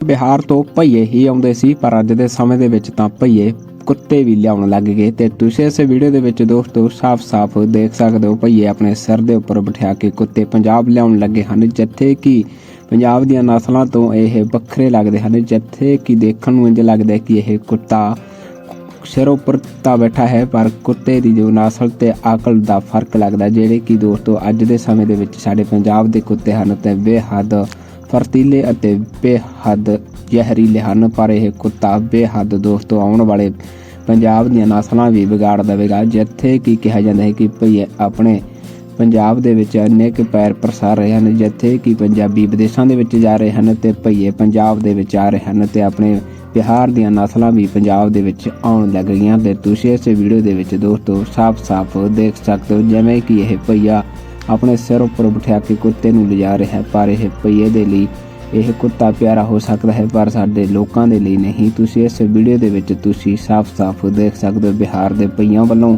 ਬਿਹਾਰ ਤੋਂ ਭਈਏ ਹੀ ਆਉਂਦੇ ਸੀ, ਪਰ ਅੱਜ ਦੇ ਸਮੇਂ ਦੇ ਵਿੱਚ ਤਾਂ ਭਈਏ ਕੁੱਤੇ ਵੀ ਲਿਆਉਣ ਲੱਗ ਗਏ। ਤੇ ਤੁਸੀਂ ਇਸ ਵੀਡੀਓ ਦੇ ਵਿੱਚ ਦੋਸਤੋ ਸਾਫ਼-ਸਾਫ਼ ਦੇਖ ਸਕਦੇ ਹੋ, ਭਈਏ ਆਪਣੇ ਸਿਰ ਦੇ ਉੱਪਰ ਬਿਠਾ ਕੇ ਕੁੱਤੇ ਪੰਜਾਬ ਲਿਆਉਣ ਲੱਗੇ ਹਨ, ਜਿੱਥੇ ਕਿ ਪੰਜਾਬ ਦੀਆਂ ਨਸਲਾਂ ਤੋਂ ਇਹ ਵੱਖਰੇ ਲੱਗਦੇ ਹਨ, ਜਿੱਥੇ ਕਿ ਦੇਖਣ ਨੂੰ ਇੰਜ ਲੱਗਦਾ ਹੈ ਕਿ ਇਹ ਕੁੱਤਾ ਸਿਰ ਉੱਪਰ ਤਾਂ ਬੈਠਾ ਹੈ, ਪਰ ਕੁੱਤੇ ਦੀ ਜੋ ਨਸਲ ਤੇ ਅਕਲ ਦਾ ਫ਼ਰਕ ਲੱਗਦਾ ਜਿਹੜੇ ਕਿ ਦੋਸਤੋ ਅੱਜ ਦੇ ਸਮੇਂ ਦੇ ਵਿੱਚ ਸਾਡੇ ਪੰਜਾਬ ਦੇ ਕੁੱਤੇ ਹਨ, ਤੇ ਬੇਹੱਦ ਫਰਤੀਲੇ ਅਤੇ ਬੇਹੱਦ ਜ਼ਹਿਰੀਲੇ ਹਨ, ਪਰ ਇਹ ਕੁੱਤਾ ਬੇਹੱਦ ਦੋਸਤੋ ਆਉਣ ਵਾਲੇ ਪੰਜਾਬ ਦੀਆਂ ਨਸਲਾਂ ਵੀ ਵਿਗਾੜ ਦੇਵੇਗਾ, ਜਿੱਥੇ ਕਿ ਕਿਹਾ ਜਾਂਦਾ ਹੈ ਕਿ ਭਈ ਆਪਣੇ ਪੰਜਾਬ ਦੇ ਵਿੱਚ ਅਨੇਕ ਪੈਰ ਪ੍ਰਸਾਰ ਰਹੇ ਹਨ, ਜਿੱਥੇ ਕਿ ਪੰਜਾਬੀ ਵਿਦੇਸ਼ਾਂ ਦੇ ਵਿੱਚ ਜਾ ਰਹੇ ਹਨ ਤੇ ਭਈਏ ਪੰਜਾਬ ਦੇ ਵਿੱਚ ਆ ਰਹੇ ਹਨ ਤੇ ਆਪਣੇ ਬਿਹਾਰ ਦੀਆਂ ਨਸਲਾਂ ਵੀ ਪੰਜਾਬ ਦੇ ਵਿੱਚ ਆਉਣ ਲੱਗ ਗਈਆਂ ਤੇ ਤੁਸੀਂ ਇਸ ਵੀਡੀਓ ਦੇ ਵਿੱਚ ਦੋਸਤੋ ਸਾਫ਼-ਸਾਫ਼ ਦੇਖ ਸਕਦੇ ਹੋ, ਜਿਵੇਂ ਕਿ ਇਹ ਭਈਆ ਆਪਣੇ ਸਿਰ ਉੱਪਰ ਬਿਠਾ ਕੇ ਕੁੱਤੇ ਨੂੰ ਲਿਜਾ ਰਿਹਾ ਹੈ, ਪਰ ਇਹ ਭਈਏ ਦੇ ਲਈ ਇਹ ਕੁੱਤਾ ਪਿਆਰਾ ਹੋ ਸਕਦਾ ਹੈ, ਪਰ ਸਾਡੇ ਲੋਕਾਂ ਦੇ ਲਈ ਨਹੀਂ। ਤੁਸੀਂ ਇਸ ਵੀਡੀਓ ਦੇ ਵਿੱਚ ਤੁਸੀਂ ਸਾਫ਼-ਸਾਫ਼ ਦੇਖ ਸਕਦੇ ਹੋ ਬਿਹਾਰ ਦੇ ਭਈਆਂ ਵੱਲੋਂ